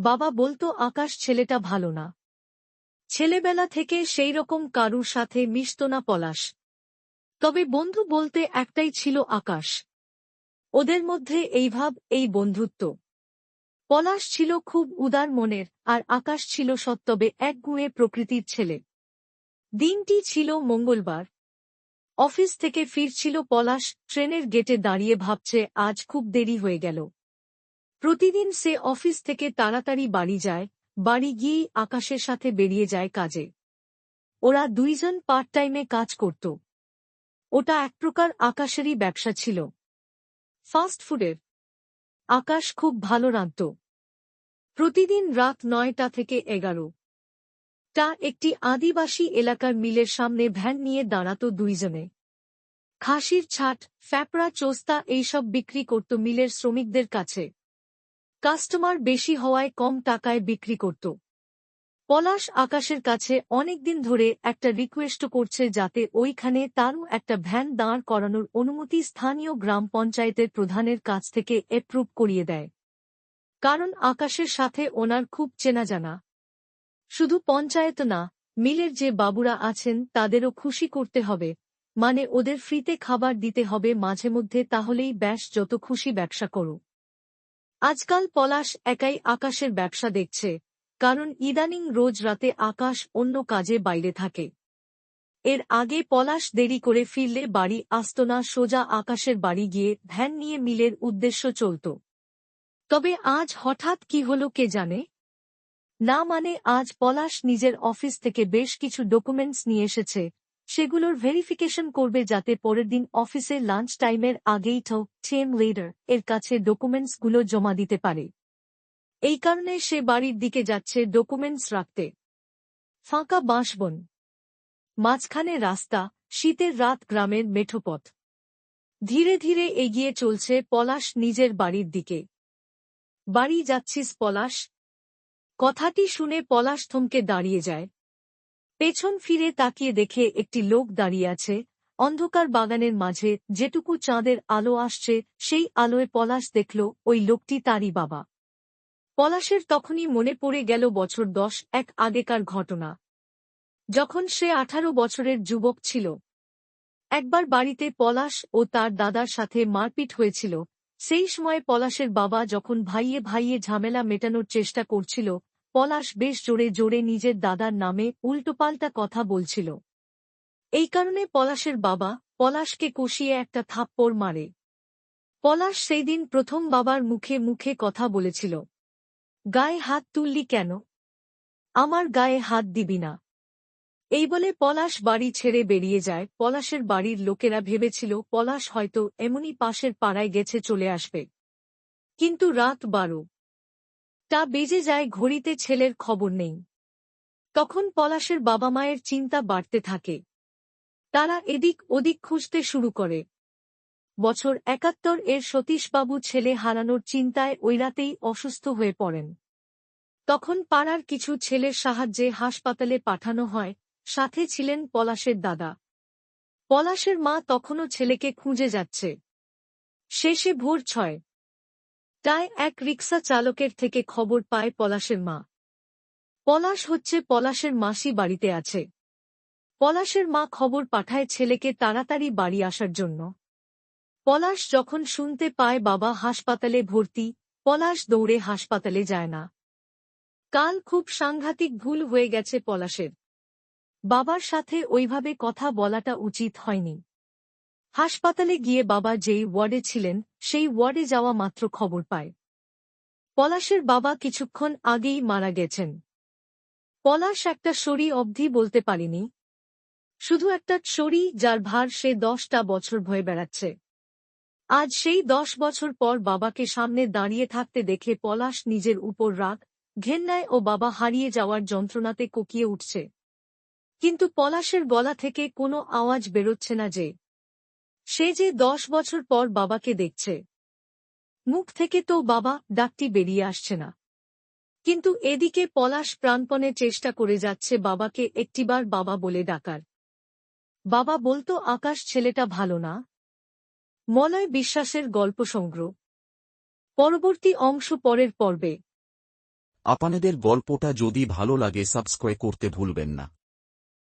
বাবা বলতো, আকাশ ছেলেটা ভালো না। ছেলেবেলা থেকে সেই রকম কারুর সাথে মিশত না পলাশ। তবে বন্ধু বলতে একটাই ছিল আকাশ। ওদের মধ্যে এই ভাব, এই বন্ধুত্ব। পলাশ ছিল খুব উদার মনের, আর আকাশ ছিল সত্তবে একগুঁয়ে প্রকৃতির ছেলে। দিনটি ছিল মঙ্গলবার। অফিস থেকে ফিরছিল পলাশ, ট্রেনের গেটে দাঁড়িয়ে ভাবছে, আজ খুব দেরি হয়ে গেল। প্রতিদিন সে অফিস থেকে তাড়াতাড়ি বাড়ি যায়, বাড়ি গিয়েই আকাশের সাথে বেরিয়ে যায় কাজে। ওরা দুইজন পার্ট টাইমে কাজ করত। ওটা এক প্রকার আকাশেরই ব্যবসা ছিল। ফাস্ট ফুডের। আকাশ খুব ভালো রাঁধত। প্রতিদিন রাত নয়টা থেকে এগারো। টা একটি আদিবাসী এলাকার মিলের সামনে ভ্যান নিয়ে দাঁড়াত দুইজনে। খাসির ছাট, ফ্যাপড়া, চোস্তা এইসব বিক্রি করত মিলের শ্রমিকদের কাছে। কাস্টমার বেশি হওয়ায় কম টাকায় বিক্রি করত। পলাশ আকাশের কাছে অনেকদিন ধরে একটা রিকোয়েস্ট করছে যাতে ওইখানে তারও একটা ভ্যান দাঁড় করানোর অনুমতি স্থানীয় গ্রাম পঞ্চায়েতের প্রধানের কাছ থেকে এপ্রুভ করিয়ে দেয়। কারণ আকাশের সাথে ওনার খুব চেনা জানা শুধু পঞ্চায়েত না, মিলের যে বাবুরা আছেন তাদেরও খুশি করতে হবে। মানে ওদের ফ্রিতে খাবার দিতে হবে মাঝে মধ্যে, তাহলেই ব্যাস যত খুশি ব্যবসা করো। আজকাল পলাশ একাই আকাশের ব্যবসা দেখছে, কারণ ইদানিং রোজ রাতে আকাশ অন্য কাজে বাইরে থাকে। এর আগে পলাশ দেরি করে ফিরলে বাড়ি আসত না, সোজা আকাশের বাড়ি গিয়ে ভ্যান নিয়ে মিলের উদ্দেশ্য চলত। তবে আজ হঠাৎ কি হল কে জানে? না মানে আজ পলাশ নিজের অফিস থেকে বেশ কিছু ডকুমেন্টস নিয়ে এসেছে সেগুলোর ভেরিফিকেশন করবে যাতে পরের দিন অফিসে লাঞ্চ টাইমের আগেই ঠো টিম লিডার এর কাছে ডকুমেন্টসগুলো জমা দিতে পারে। এই কারণে সে বাড়ির দিকে যাচ্ছে ডকুমেন্টস রাখতে। ফাঁকা বাঁশবন। মাঝখানে রাস্তা, শীতের রাত গ্রামের মেঠোপথ। ধীরে ধীরে এগিয়ে চলছে পলাশ নিজের বাড়ির দিকে। বাড়ি যাচ্ছিস পলাশ? কথাটি শুনে পলাশ থমকে দাঁড়িয়ে যায়। পেছন ফিরে তাকিয়ে দেখে একটি লোক দাঁড়িয়ে আছে। অন্ধকার বাগানের মাঝে যেটুকু চাঁদের আলো আসছে, সেই আলোয় পলাশ দেখল ওই লোকটি তারই বাবা। পলাশের তখনই মনে পড়ে গেল বছর দশ, এক আগেকার ঘটনা। যখন সে আঠারো বছরের যুবক ছিল। একবার বাড়িতে পলাশ ও তার দাদার সাথে মারপিট হয়েছিল। সেই সময় পলাশের বাবা যখন ভাইয়ে ভাইয়ে ঝামেলা মেটানোর চেষ্টা করছিল পলাশ বেশ জোরে জোরে নিজের দাদার নামে উল্টোপাল্টা কথা বলছিল। এই কারণে পলাশের বাবা পলাশকে কষিয়ে একটা থাপ্পড় মারে। পলাশ সেই দিন প্রথম বাবার মুখে মুখে কথা বলেছিল, গায়ে হাত তুললি কেন? আমার গায়ে হাত দিবি না। এই বলে পলাশ বাড়ি ছেড়ে বেরিয়ে যায়। পলাশের বাড়ির লোকেরা ভেবেছিল, পলাশ হয়তো এমনই পাশের পাড়ায় গেছে চলে আসবে। কিন্তু রাত বারো। তা বেজে যায় ঘড়িতে ছেলের খবর নেই। তখন পলাশের বাবা মায়ের চিন্তা বাড়তে থাকে। তারা এদিক ওদিক খুঁজতে শুরু করে। বছর একাত্তর এর সতীশবাবু ছেলে হারানোর চিন্তায় ওই রাতেই অসুস্থ হয়ে পড়েন। তখন পাড়ার কিছু ছেলের সাহায্যে হাসপাতালে পাঠানো হয়, সাথে ছিলেন পলাশের দাদা। পলাশের মা তখনও ছেলেকে খুঁজে যাচ্ছে। শেষে ভোর ছয় তাই এক রিক্সা চালকের থেকে খবর পায় পলাশের মা। পলাশ হচ্ছে পলাশের মাসি বাড়িতে আছে। পলাশের মা খবর পাঠায় ছেলেকে তাড়াতাড়ি বাড়ি আসার জন্য। পলাশ যখন শুনতে পায় বাবা হাসপাতালে ভর্তি, পলাশ দৌড়ে হাসপাতালে যায় না। কাল খুব সাংঘাতিক ভুল হয়ে গেছে পলাশের। বাবার সাথে ওইভাবে কথা বলাটা উচিত হয়নি। হাসপাতালে গিয়ে বাবা যেই ওয়ার্ডে ছিলেন, সেই ওয়ার্ডে যাওয়া মাত্র খবর পায়। পলাশের বাবা কিছুক্ষণ আগেই মারা গেছেন। পলাশ একটা সরি অবধি বলতে পারিনি। শুধু একটা সরি যার ভার সে দশটা বছর ভয়ে বেড়াচ্ছে। আজ সেই দশ বছর পর বাবাকে সামনে দাঁড়িয়ে থাকতে দেখে পলাশ নিজের উপর রাগ, ঘেন্নায় ও বাবা হারিয়ে যাওয়ার যন্ত্রণাতে কোকিয়ে উঠছে। কিন্তু পলাশের গলা থেকে কোনো আওয়াজ বেরোচ্ছে না যে সে যে দশ বছর পর বাবাকে দেখছে। মুখ থেকে তো বাবা, ডাকটি বেরিয়ে আসছে না। কিন্তু এদিকে পলাশ প্রাণপণে চেষ্টা করে যাচ্ছে বাবাকে একটিবার বাবা বলে ডাকার। বাবা বলতো, আকাশ, ছেলেটা ভালো না। মলয় বিশ্বাসের গল্প সংগ্রহ। পরবর্তী অংশ পরের পর্বে। আপনাদের গল্পটা যদি ভালো লাগে, সাবস্ক্রাইব করতে ভুলবেন না।